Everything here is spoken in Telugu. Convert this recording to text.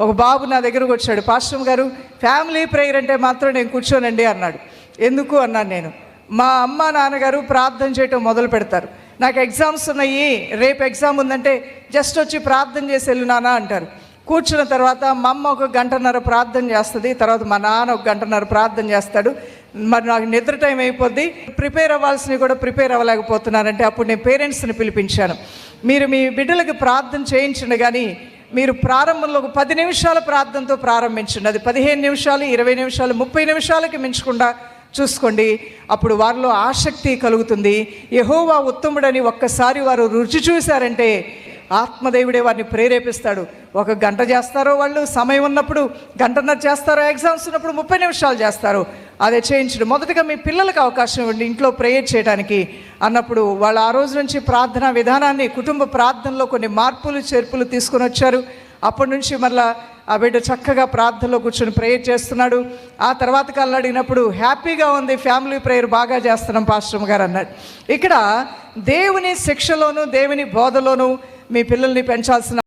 ఒక బాబు నా దగ్గరకు వచ్చాడు పాస్టర్ గారు ఫ్యామిలీ ప్రేయర్ అంటే మాత్రం నేను కూర్చోనండి అన్నాడు. ఎందుకు? అన్నాను నేను. మా అమ్మ నాన్నగారు ప్రార్థన చేయటం మొదలు పెడతారు. నాకు ఎగ్జామ్స్ ఉన్నాయి. రేపు ఎగ్జామ్ ఉందంటే జస్ట్ వచ్చి ప్రార్థన చేసి వెళ్ళు నాన్న అంటారు. కూర్చున్న తర్వాత మా అమ్మ ఒక గంటన్నర ప్రార్థన చేస్తుంది తర్వాత మా నాన్న ఒక గంటన్నర ప్రార్థన చేస్తాడు. మరి నాకు నిద్ర టైం అయిపోద్ది. ప్రిపేర్ అవ్వాల్సినవి కూడా ప్రిపేర్ అవ్వలేకపోతున్నానంటే అప్పుడు నేను పేరెంట్స్ని పిలిపించాను. మీరు మీ బిడ్డలకు ప్రార్థన చేయించండి కానీ మీరు ప్రారంభంలో ఒక పది నిమిషాల ప్రార్థనతో ప్రారంభించండి. అది పదిహేను నిమిషాలు ఇరవై నిమిషాలు ముప్పై నిమిషాలకి మించకుండా చూసుకోండి. అప్పుడు వారిలో ఆసక్తి కలుగుతుంది. యహోవా ఉత్తముడని ఒక్కసారి వారు రుచి చూశారంటే ఆత్మదేవుడే వారిని ప్రేరేపిస్తాడు. ఒక గంట చేస్తారో వాళ్ళు సమయం ఉన్నప్పుడు గంటన్నర చేస్తారో ఎగ్జామ్స్ ఉన్నప్పుడు ముప్పై నిమిషాలు చేస్తారు. అదే చేయించడం. మొదటగా మీ పిల్లలకు అవకాశం ఇవ్వండి ఇంట్లో ప్రేయర్ చేయడానికి అన్నప్పుడు వాళ్ళు ఆ రోజు నుంచి ప్రార్థనా విధానాన్ని కుటుంబ ప్రార్థనలో కొన్ని మార్పులు చేర్పులు తీసుకొని వచ్చారు. అప్పటి నుంచి మళ్ళా ఆ బిడ్డ చక్కగా ప్రార్థనలో కూర్చొని ప్రేయర్ చేస్తున్నాడు. ఆ తర్వాత కాలం అడిగినప్పుడు హ్యాపీగా ఉంది ఫ్యామిలీ ప్రేయర్ బాగా చేస్తున్నాం పాస్టర్ గారు అన్నాడు. ఇక్కడ దేవుని శిక్షలోను దేవుని బోధలోను మీ పిల్లల్ని పెంచాల్సిన